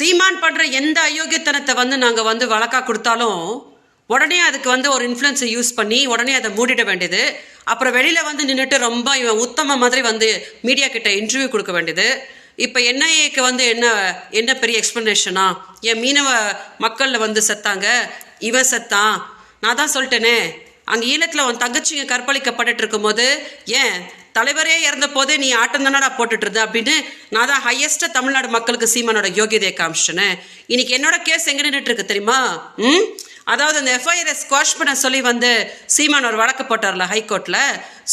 சீமான் பண்ற எந்த அயோக்கியத்தனத்தை வந்து நாங்க வந்து வழக்கா கொடுத்தாலும் உடனே அதுக்கு வந்து ஒரு இன்ஃப்ளூயன்ஸை யூஸ் பண்ணி உடனே அதை மூடிட வேண்டியது. அப்புறம் வெளியில வந்து நின்றுட்டு ரொம்ப இவன் உத்தம மாதிரி வந்து மீடியா கிட்ட இன்டர்வியூ கொடுக்க வேண்டியது. இப்போ என்ஐஏக்கு வந்து என்ன என்ன பெரிய எக்ஸ்ப்ளனேஷனா என் மீனவ மக்களில் வந்து செத்தாங்க. இவன் செத்தான். நான் தான் சொல்லிட்டேனே. அந்த ஈழத்தில் உன் தங்கச்சிங்க கற்பழிக்கப்பட்டுட்டு இருக்கும்போது ஏன் தலைவரே இறந்த போதே நீ ஆட்டம் தானடா போட்டுட்டு இருந்த? அப்படின்னு நான் தான் ஹையஸ்ட்டாக தமிழ்நாடு மக்களுக்கு சீமானோட யோகியதையை காமிச்சிட்டேனே. இன்னைக்கு என்னோட கேஸ் எங்கே நின்றுட்டு இருக்கு தெரியுமா? ம்? அதாவது அந்த எஃப்ஐஆரை ஸ்குவாஷ் பண்ண சொல்லி வந்து சீமான் ஒரு வழக்கு போட்டார்ல ஹைகோர்ட்டில்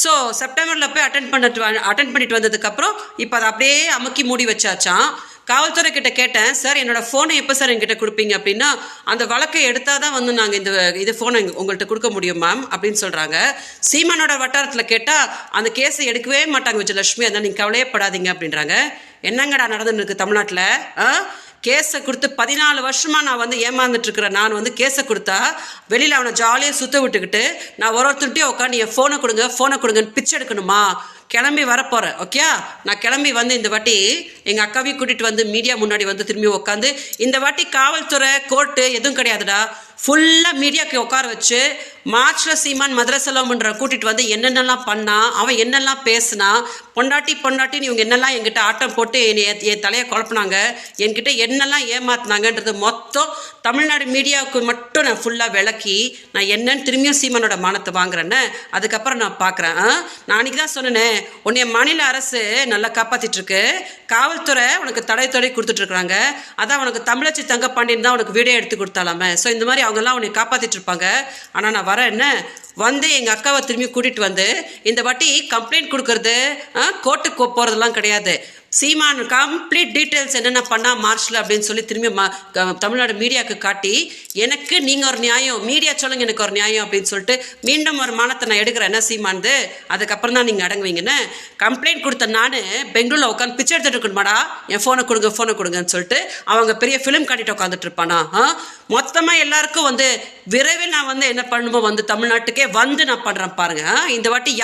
ஸோ செப்டம்பரில் போய் அட்டன் பண்ணிட்டு அட்டன் பண்ணிட்டு வந்ததுக்கப்புறம் இப்போ அதை அப்படியே அமுக்கி மூடி வச்சாச்சான் காவல்துறை கிட்ட கேட்டேன் சார் என்னோட ஃபோனை எப்போ சார் என்கிட்ட கொடுப்பீங்க? அப்படின்னா அந்த வழக்கை எடுத்தால் தான் வந்து நாங்கள் இந்த இது ஃபோனை உங்கள்கிட்ட கொடுக்க முடியும் மேம் அப்படின்னு சொல்கிறாங்க சீமானோட வட்டாரத்தில் கேட்டால் அந்த கேஸை எடுக்கவே மாட்டாங்க விஜயலட்சுமி. அதான் நீங்கள் கவலையே படாதீங்க அப்படின்றாங்க. என்னங்கடா நடந்துன்னு தமிழ்நாட்டில்? ஆ? கேஸை கொடுத்து பதினாலு வருஷமாக நான் வந்து ஏமாந்துட்டு இருக்கிறேன். நான் வந்து கேஸை கொடுத்தா வெளியில் அவனை ஜாலியாக சுத்த விட்டுக்கிட்டு நான் ஒரு ஒருத்தர்கிட்டயும் உட்காந்து என் ஃபோனை கொடுங்க ஃபோனை கொடுங்கன்னு பிச்சை எடுக்கணுமா? கிளம்பி வரப்போகிறேன் ஓகே நான் கிளம்பி வந்து இந்த வாட்டி எங்கள் அக்காவையும் கூட்டிகிட்டு வந்து மீடியா முன்னாடி வந்து திரும்பி உட்காந்து இந்த வாட்டி காவல்துறை கோர்ட்டு எதுவும் கிடையாதுடா. ஃபுல்லாக மீடியாவுக்கு உட்கார வச்சு மார்ச்ல சீமான் மதுரை செல்வம்ன்ற கூட்டிகிட்டு வந்து என்னென்னலாம் பண்ணான் அவன் என்னெல்லாம் பேசினா பொண்டாட்டி பொண்டாட்டின்னு இவங்க என்னெல்லாம் என்கிட்ட ஆட்டம் போட்டு என்னை என் என் தலையை குழப்பினாங்க என்கிட்ட என்னெல்லாம் ஏமாத்தினாங்கன்றது மொத்தம் தமிழ்நாடு மீடியாவுக்கு மட்டும் நான் ஃபுல்லாக விளக்கி நான் என்னன்னு திரும்பியும் சீமானோட மானத்தை வாங்குறேன்னு அதுக்கப்புறம் நான் பார்க்குறேன் நான் அன்றைக்கி தான் சொன்னேனே உன்னைய மாநில அரசு நல்லா காப்பாற்றிட்டு இருக்கு காவல்துறை உனக்கு தடை தடை கொடுத்துட்ருக்குறாங்க அதான் உனக்கு தமிழச்சி தங்கப்பாண்டியன் தான் உனக்கு வீடியோ எடுத்து கொடுத்தாலாமே. ஸோ இந்த மாதிரி அவங்கெல்லாம் உன்னை காப்பாற்றிட்டு இருப்பாங்க ஆனால் நான் வரேன் என்ன? வந்து எங்கள் அக்காவை திரும்பி கூட்டிகிட்டு வந்து இந்த வாட்டி கம்ப்ளைண்ட் கொடுக்கறது கோர்ட்டுக்கு போகிறதெல்லாம் கிடையாது. சீமான் கம்ப்ளீட் டீட்டெயில்ஸ் என்னென்ன பண்ணால் மார்ச்சில் அப்படின்னு சொல்லி திரும்பி ம- தமிழ்நாடு மீடியாவுக்கு காட்டி எனக்கு நீங்கள் ஒரு நியாயம் மீடியா சொல்லுங்க எனக்கு ஒரு நியாயம் அப்படின்னு சொல்லிட்டு மீண்டும் ஒரு மானத்தை நான் எடுக்கிறேன். என்ன சீமானது? அதுக்கப்புறம் தான் நீங்கள் அடங்குவீங்கன்னு. கம்ப்ளைண்ட் கொடுத்த நான் பெங்களூரில் உட்காந்து பிச்சை எடுத்துகிட்டு இருக்கணுமாடா? என் ஃபோனை கொடுங்க ஃபோனை கொடுங்கன்னு சொல்லிட்டு அவங்க பெரிய ஃபிலிம் காட்டிட்டு உட்காந்துட்டு இருப்பானா? மொத்தமாக எல்லாருக்கும் வந்து விரைவில் நான் வந்து என்ன பண்ணுமோ வந்து தமிழ்நாட்டுக்கே வந்து நான் பண்ணுறேன் பாருங்க. இந்த வாட்டி